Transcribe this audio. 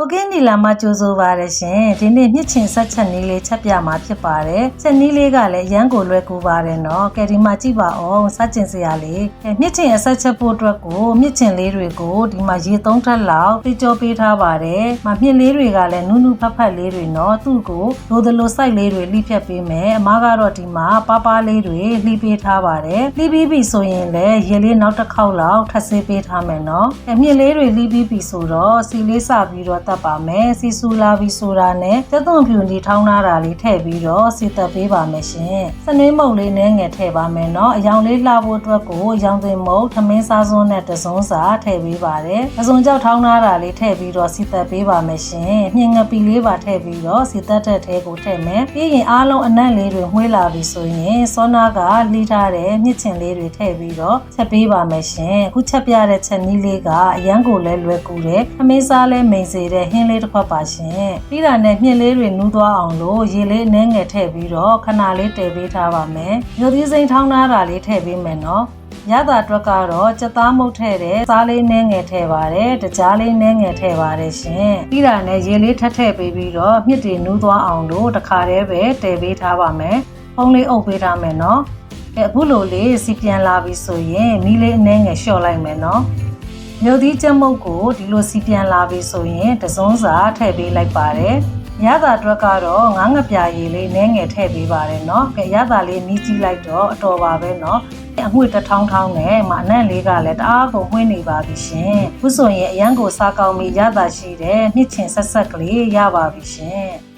ဟုတ်ကဲ့နီလာမကြိုးစိုးပါရရှင်ဒီနေ့မြစ်ချင်ဆက်ချက်နီးလေးချက်ပြမှာဖြစ်ပါတယ်ချက်နီးလေးကလည်းရမ်းကိုလွယ်ကူပါတယ်နော်ကဲဒီမှာကြည့်ပါအောင်စကျင်စရာလေးကဲမြစ်ချင်အဆက်ချက်ဖို့အတွက်ကိုမြစ်ချင်လေးတွေကိုဒီမှာရေသုံးထပ်လောက်ပြကြောပေးထားပါတယ်မမြစ်လေးတွေကလည်းနုနုဖတ်ဖတ်လေးတွေနော်သူ့ကိုလိုသလိုစိုက်လေးတွေလှိဖြတ်ပေးမယ်အမားကတော့ဒီမှာပါပါလေးတွေလှိပေးထားပါတယ်လှိပြီးပြီဆိုရင်လည်းရေလေးနောက်တစ်ခေါက်လောက်ထပ်ဆေးပေးထားမယ်နော်ကဲမြစ်လေးတွေလှိပြီးပြီဆိုတော့စီလေးစပြီးတော့တတ်ပါမယ်စီဆူလာပြီးဆိုတာနဲ့တက်သွန်ဖြူနေထောင်းထားတာလေးထည့်ပြီးတော့စီတက်ပေးပါမယ်ရှင်စနွေးမုတ်လေးနဲ့ငယ်ထည့်ပါမယ်နော်အယောင်လေးလှဖို့အတွက်ကိုရောင်သွင်းမုတ်ထမင်းစားစွန်းနဲ့တစုံစာထည့်ပေးပါတယ်အစုံကြောက်ထောင်းထားတာလေးထည့်ပြီးတော့စီတက်ပေးပါမယ်ရှင်မြင်ငပီလေးပါထည့်ပြီးတော့စီတက်တဲ့ထဲကိုထည့်မယ်ပြီးရင်အားလုံးအနံ့လေးတွေမှွေးလာပြီဆိုရင်စောနာကလှီးထားတဲ့မြစ်ချင်လေးတွေထည့်ပြီးတော့ချက်ပေးပါမယ်ရှင်အခုချက်ပြတဲ့ချက်နည်းလေးကအရန်ကိုလည်းလွယ်ကူတယ်ထမင်းစားလည်းမိန်စေတဲ့ဟင်းလေးတစ်ခွက်ပါရှင်ပြီးတာနဲ့မြင့်လေးတွေနူးသွားအောင်လို့ရေလေးအနှဲငယ်ထည့်ပြီးတော့ခဏလေးတည်ပေးထားပါမယ်မြို့သီးစိမ်းထောင်းထားတာလေးထည့်ပေးမယ်နော်ရတာအတွက်ကတော့စက်သားမုတ်ထည့်တဲ့စားလေးနှဲငယ်ထည့်ပါတယ်တကြားလေးနှဲငယ်ထည့်ပါတယ်ရှင်ပြီးတာနဲ့ရေလေးထပ်ထည့်ပေးပြီးတော့မြစ်တွေနူးသွားအောင်လို့တခါတည်းပဲတည်ပေးထားပါမယ်ဖုံးလေးအုပ်ပေးထားမယ်နော်အဲအခုလိုလေးစီပြန်လာပြီဆိုရင်မီးလေးအနှဲငယ်လျှော့လိုက်မယ်နော် မြို့သီးကျမုတ်ကိုဒီလိုစီပြန်လာပြီဆိုရင်တစုံစာထည့်ပေးလိုက်ပါတယ်။ရတာအတွက်ကတော့ငါးငပြာရည်လေးနည်းငယ်ထည့်ပေးပါတယ်နော်။ကဲရတာလေးနီးကြည့်လိုက်တော့အတော်ပါပဲနော်။အငွေ့တစ်ထောင်းထောင်းနဲ့မအနံ့လေးကလည်းတအားကိုမှွေးနေပါပြီရှင်။ခုဆိုရင်အရန်ကိုစားကောင်းပြီးရတာရှိတဲ့မြစ်ချင်ဆက်ဆက်ကလေးရပါပြီရှင်။